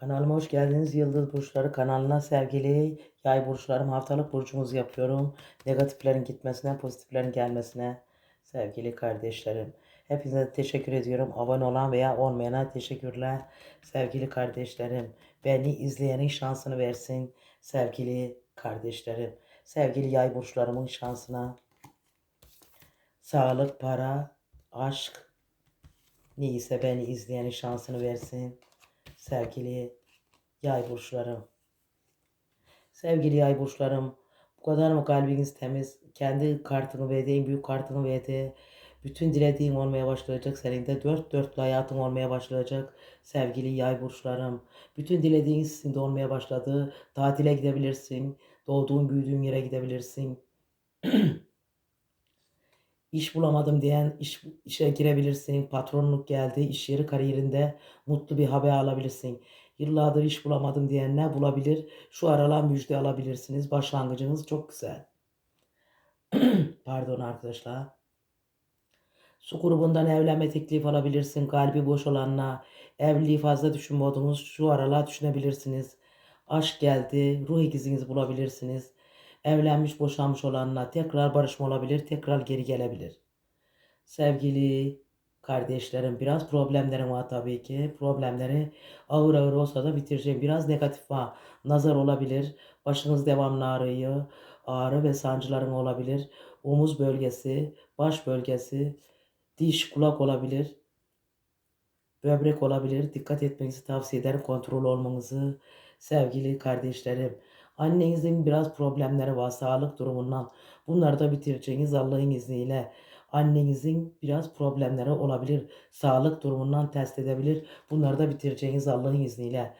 Kanalıma hoş geldiniz. Yıldız Burçları kanalına sevgili yay burçlarım haftalık burcumuzu yapıyorum. Negatiflerin gitmesine, pozitiflerin gelmesine sevgili kardeşlerim. Hepinize teşekkür ediyorum. Abone olan veya olmayana teşekkürler sevgili kardeşlerim. Beni izleyenin şansını versin sevgili kardeşlerim. Sevgili yay burçlarımın şansına sağlık, para, aşk neyse beni izleyenin şansını versin sevgili yay burçlarım. Sevgili yay burçlarım, bu kadar mı kalbiniz temiz? Kendi kartını verdi, en büyük kartını verdi. Bütün dilediğin olmaya başlayacak. Senin de dört dörtlü hayatın olmaya başlayacak. Sevgili yay burçlarım. Bütün dilediğin sizin de olmaya başladı. Tatile gidebilirsin. Doğduğun, büyüdüğün yere gidebilirsin. İş bulamadım diyen iş, işe girebilirsin. Patronluk geldi. iş yeri kariyerinde mutlu bir haber alabilirsin. Yıllardır iş bulamadım diyen ne bulabilir? Şu aralar müjde alabilirsiniz. Başlangıcınız çok güzel. Pardon arkadaşlar. Su grubundan evlenme teklif alabilirsin. Kalbi boş olanla evliliği fazla düşünmüyordunuz. Şu aralar düşünebilirsiniz. Aşk geldi. Ruh ikizinizi bulabilirsiniz. Evlenmiş boşanmış olanla tekrar barışma olabilir. Tekrar geri gelebilir. Sevgili kardeşlerim biraz problemlerim var tabii ki. Problemleri ağır ağır olsa da bitireceğim. Biraz negatif var. Nazar olabilir. Başınız devamlı ağrıyor. Ağrı ve sancıların olabilir. Omuz bölgesi, baş bölgesi, diş, kulak olabilir. Böbrek olabilir. Dikkat etmenizi tavsiye ederim. Kontrol olmanızı sevgili kardeşlerim. Annenizin biraz problemleri var sağlık durumundan. Bunları da bitireceğiniz Allah'ın izniyle. Annenizin biraz problemleri olabilir. Sağlık durumundan test edebilir. Bunları da bitireceğiniz Allah'ın izniyle.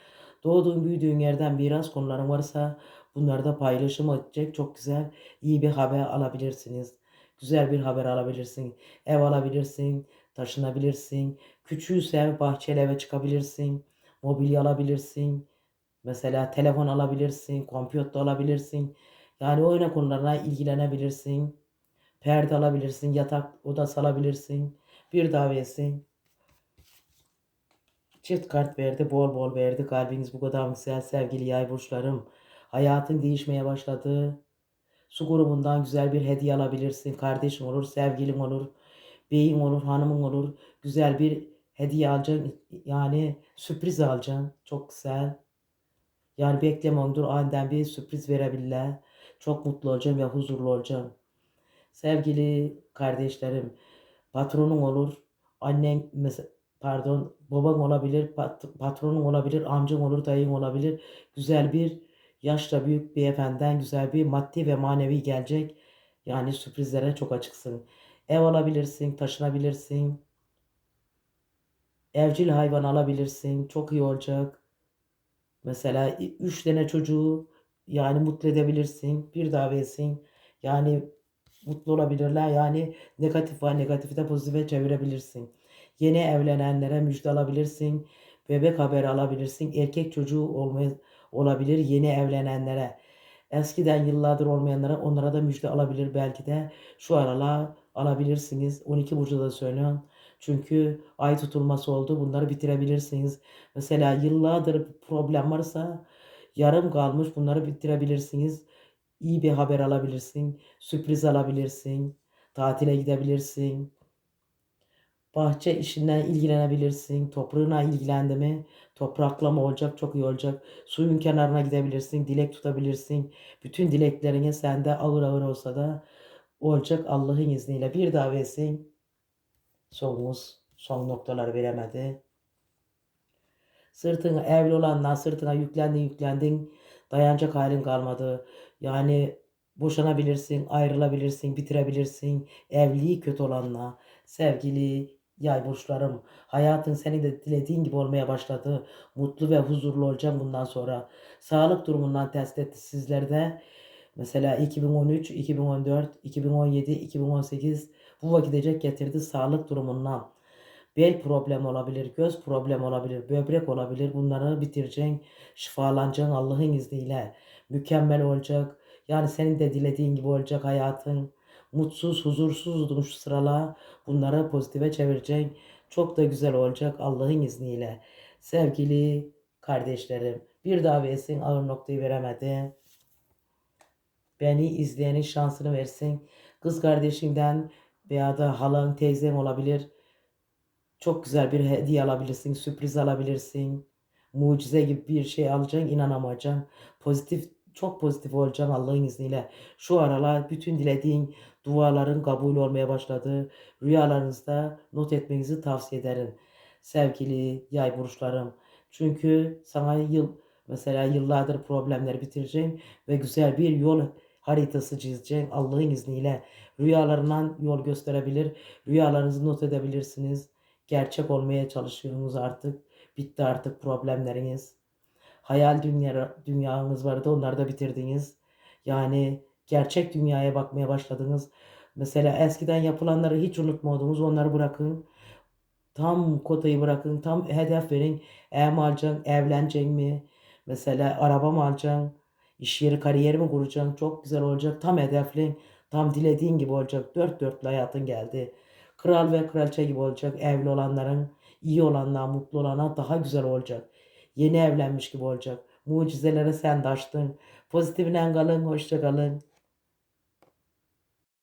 Doğduğun büyüdüğün yerden biraz konuların varsa bunları da paylaşım edecek çok güzel iyi bir haber alabilirsiniz. Güzel bir haber alabilirsin. Ev alabilirsin. Taşınabilirsin. Küçüğse bahçeli eve çıkabilirsin. Mobilya alabilirsin. Mesela telefon alabilirsin. Kompüter alabilirsin. Yani oyna konularına ilgilenebilirsin. Perde alabilirsin. Yatak odası alabilirsin. Bir davetsin. Çift kart verdi, bol bol verdi. Kalbiniz bu kadar güzel sevgili yay burçlarım. Hayatın değişmeye başladı. Su grubundan güzel bir hediye alabilirsin. Kardeşin olur, sevgilin olur, beyin olur, hanımın olur. Güzel bir hediye alacaksın. Yani sürpriz alacaksın. Çok güzel. Yani bekleme ondur. Aniden bir sürpriz verebilirler. Çok mutlu olacaksın ve huzurlu olacaksın. Sevgili kardeşlerim, patronun olur, annen mesela pardon, baban olabilir, pat- patronun olabilir, amcan olur, dayın olabilir. Güzel bir yaşça büyük beyefendiden güzel bir maddi ve manevi gelecek. Yani sürprizlere çok açıksın. Ev alabilirsin, taşınabilirsin. Evcil hayvan alabilirsin. Çok iyi olacak. Mesela üç tane çocuğu yani mutlu edebilirsin. Bir davetsin. Yani mutlu olabilirler. Yani negatif var negatifi de pozitife çevirebilirsin. Yeni evlenenlere müjde alabilirsin. Bebek haberi alabilirsin. Erkek çocuğu olmaya, olabilir yeni evlenenlere. Eskiden yıllardır olmayanlara onlara da müjde alabilir belki de. Şu aralar alabilirsiniz. 12 burcu da söylüyorum. Çünkü ay tutulması oldu. Bunları bitirebilirsiniz. Mesela yıllardır problem varsa yarım kalmış bunları bitirebilirsiniz. İyi bir haber alabilirsin. Sürpriz alabilirsin. Tatile gidebilirsin. Bahçe işinden ilgilenebilirsin. Toprağına ilgilendi mi? Topraklama olacak çok iyi olacak. Suyun kenarına gidebilirsin. Dilek tutabilirsin. Bütün dileklerine sende ağır ağır olsa da olacak Allah'ın izniyle. Bir davetsin. Sonumuz son noktalar veremedi. Sırtına evli olanlar sırtına yüklendin yüklendin. Dayanacak halin kalmadı. Yani boşanabilirsin, ayrılabilirsin, bitirebilirsin. Evliliği kötü olanla. Sevgili yay burçlarım. Hayatın seni de dilediğin gibi olmaya başladı. Mutlu ve huzurlu olacağım bundan sonra. Sağlık durumundan test etti sizlerde. Mesela 2013, 2014, 2017, 2018 bu vakitecek getirdi sağlık durumundan. Bel problemi olabilir, göz problemi olabilir, böbrek olabilir. Bunları bitireceksin, şifalanacaksın Allah'ın izniyle. Mükemmel olacak. Yani senin de dilediğin gibi olacak hayatın. Mutsuz, huzursuzdun şu sıralar. Bunları pozitife çevireceksin. Çok da güzel olacak Allah'ın izniyle. Sevgili kardeşlerim. Bir daha versin ağır noktayı veremedi. Beni izleyenin şansını versin. Kız kardeşinden veya da halan, teyzen olabilir. Çok güzel bir hediye alabilirsin, sürpriz alabilirsin. Mucize gibi bir şey alacaksın, inanamayacaksın. Pozitif, çok pozitif olacaksın Allah'ın izniyle. Şu aralar bütün dilediğin duaların kabul olmaya başladı. Rüyalarınızda not etmenizi tavsiye ederim. Sevgili yay burçlarım. Çünkü sana yıl mesela yıllardır problemleri bitireceksin ve güzel bir yol haritası çizeceksin Allah'ın izniyle. Rüyalarından yol gösterebilir. Rüyalarınızı not edebilirsiniz. Gerçek olmaya çalışıyorsunuz artık. Bitti artık problemleriniz. Hayal dünya, dünyanız vardı onları da bitirdiniz. Yani gerçek dünyaya bakmaya başladınız. Mesela eskiden yapılanları hiç unutmadınız onları bırakın. Tam kotayı bırakın, tam hedef verin. Ev mi alacaksın, evleneceksin mi? Mesela araba mı alacaksın? İş yeri, kariyer mi kuracaksın? Çok güzel olacak. Tam hedeflin, tam dilediğin gibi olacak. Dört dörtlü hayatın geldi. Kral ve kraliçe gibi olacak. Evli olanların, iyi olanlar, mutlu olanlar daha güzel olacak. Yeni evlenmiş gibi olacak. Mucizelere sen de açtın. Pozitifine kalın, hoşça kalın.